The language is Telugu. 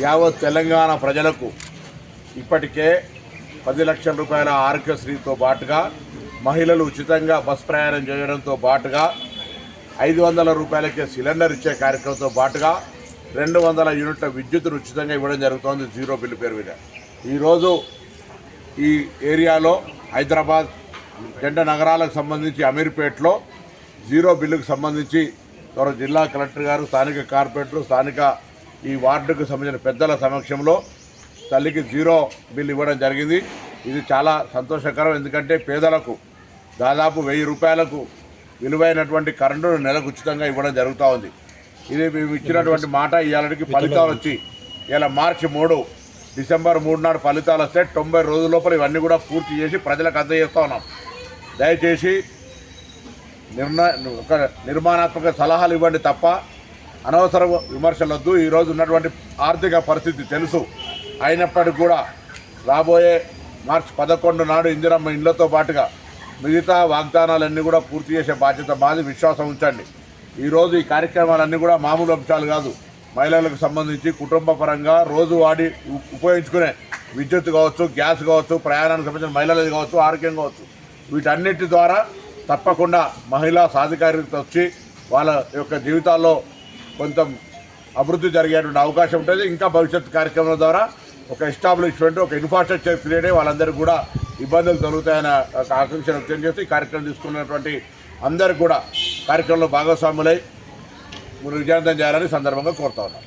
యావత్ తెలంగాణ ప్రజలకు ఇప్పటికే పది లక్షల రూపాయల ఆరోగ్యశ్రీతో పాటుగా మహిళలు ఉచితంగా బస్ ప్రయాణం చేయడంతో పాటుగా ఐదు వందల రూపాయలకే సిలిండర్ ఇచ్చే కార్యక్రమంతో పాటుగా రెండు వందల యూనిట్ల విద్యుత్ను ఉచితంగా ఇవ్వడం జరుగుతోంది జీరో బిల్లు పేరు మీద. ఈరోజు ఈ ఏరియాలో హైదరాబాద్ జంట నగరాలకు సంబంధించి అమీర్పేటలో జీరో బిల్లుకు సంబంధించి గౌరవ జిల్లా కలెక్టర్ గారు స్థానిక కార్పొరేటర్లు స్థానిక ఈ వార్డుకు సంబంధించిన పెద్దల సమక్షంలో తల్లికి జీరో బిల్ ఇవ్వడం జరిగింది. ఇది చాలా సంతోషకరం. ఎందుకంటే పేదలకు దాదాపు వెయ్యి రూపాయలకు విలువైనటువంటి కరెంటును నెలకు ఉచితంగా ఇవ్వడం జరుగుతూ ఉంది. ఇది మేము ఇచ్చినటువంటి మాట ఇవాళకి ఫలితాలు వచ్చి ఇలా మార్చి మూడు డిసెంబర్ మూడు నాడు ఫలితాలు వస్తే తొంభై రోజుల లోపల ఇవన్నీ కూడా పూర్తి చేసి ప్రజలకు అందజేస్తూ ఉన్నాం. దయచేసి నిర్ణయ ఒక నిర్మాణాత్మక సలహాలు ఇవ్వండి తప్ప అనవసర విమర్శలొద్దు. ఈరోజు ఉన్నటువంటి ఆర్థిక పరిస్థితి తెలుసు. అయినప్పటికీ కూడా రాబోయే మార్చి పదకొండు నాడు ఇందిరమ్మ ఇండ్లతో పాటుగా మిగతా వాగ్దానాలన్నీ కూడా పూర్తి చేసే బాధ్యత మాది. విశ్వాసం ఉంచండి. ఈరోజు ఈ కార్యక్రమాలన్నీ కూడా మామూలు అంశాలు కాదు. మహిళలకు సంబంధించి కుటుంబ పరంగా రోజు వాడి ఉపయోగించుకునే విద్యుత్ కావచ్చు గ్యాస్ కావచ్చు ప్రయాణానికి సంబంధించిన మహిళలది కావచ్చు ఆరోగ్యం కావచ్చు. వీటన్నిటి ద్వారా తప్పకుండా మహిళా సాధికారికత వచ్చి వాళ్ళ యొక్క జీవితాల్లో కొంత అభివృద్ధి జరిగేటువంటి అవకాశం ఉంటుంది. ఇంకా భవిష్యత్ కార్యక్రమాల ద్వారా ఒక ఎస్టాబ్లిష్మెంట్ ఒక ఇన్ఫ్రాస్ట్రక్చర్ క్రియేట్ వాళ్ళందరికీ కూడా ఇబ్బందులు కలుగుతాయన్న ఆకాంక్ష వ్యక్తం చేస్తూ ఈ కార్యక్రమం తీసుకున్నటువంటి అందరికీ కూడా కార్యక్రమంలో భాగస్వాములై విజయవంతం చేయాలని సందర్భంగా కోరుతా ఉన్నాం.